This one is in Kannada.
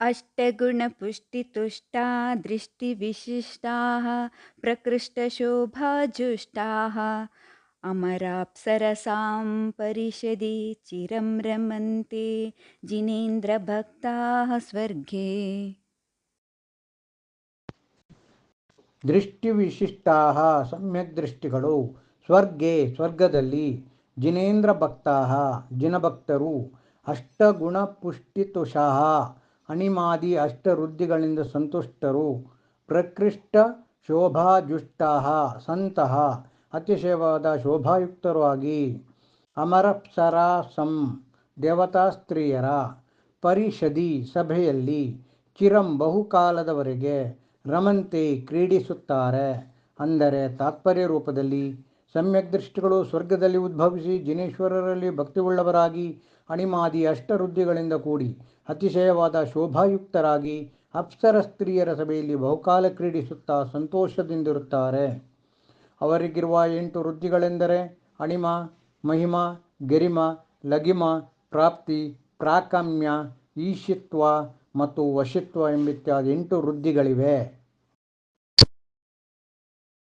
अष्टगुणपुष्टितुष्टा दृष्टिविशिष्टाः प्रकृष्टशोभाजुष्टाः अमराप्सरसां परिषदि चिरं रमन्ते जिनेन्द्रभक्ताः स्वर्गे ದೃಷ್ಟಿವಿಶಿಷ್ಟಾ ಸಮ್ಯಕ್ ದೃಷ್ಟಿಗಳು ಸ್ವರ್ಗೆ ಸ್ವರ್ಗದಲ್ಲಿ ಜಿನೇಂದ್ರ ಭಕ್ತಾ ಜಿನಭಕ್ತರು ಅಷ್ಟಗುಣ ಪುಷ್ಟಿತುಷಃ ಅಣಿಮಾದಿ ಅಷ್ಟವೃದ್ಧಿಗಳಿಂದ ಸಂತುಷ್ಟರು. ಪ್ರಕೃಷ್ಟ ಶೋಭಾಜುಷ್ಟಾ ಸಂತಹ ಅತಿಶಯವಾದ ಶೋಭಾಯುಕ್ತರು ಆಗಿ. ಅಮರಪ್ಸರಾಸಂ ದೇವತಾ ಸ್ತ್ರೀಯರ ಪರಿಷದಿ ಸಭೆಯಲ್ಲಿ ಚಿರಂ ಬಹುಕಾಲದವರೆಗೆ ರಮಂತೆ ಕ್ರೀಡಿಸುತ್ತಾರೆ. ಅಂದರೆ ತಾತ್ಪರ್ಯ ರೂಪದಲ್ಲಿ ಸಮ್ಯಕ್ ದೃಷ್ಟಿಗಳು ಸ್ವರ್ಗದಲ್ಲಿ ಉದ್ಭವಿಸಿ ಜಿನೇಶ್ವರರಲ್ಲಿ ಭಕ್ತಿಯುಳ್ಳವರಾಗಿ ಅಣಿಮಾದಿ ಅಷ್ಟವೃದ್ಧಿಗಳಿಂದ ಕೂಡಿ ಅತಿಶಯವಾದ ಶೋಭಾಯುಕ್ತರಾಗಿ ಅಪ್ಸರ ಸ್ತ್ರೀಯರ ಸಭೆಯಲ್ಲಿ ಬಹುಕಾಲ ಕ್ರೀಡಿಸುತ್ತಾ ಸಂತೋಷದಿಂದಿರುತ್ತಾರೆ. ಅವರಿಗಿರುವ ಎಂಟು ವೃದ್ಧಿಗಳೆಂದರೆ ಅಣಿಮ, ಮಹಿಮ, ಗೆರಿಮ, ಲಗಿಮ, ಪ್ರಾಪ್ತಿ, ಪ್ರಾಕಮ್ಯ, ಈಶಿತ್ವ ಮತ್ತು ವಶಿತ್ವ ಎಂಬಿತ್ಯಾದಿ ಎಂಟು ವೃದ್ಧಿಗಳಿವೆ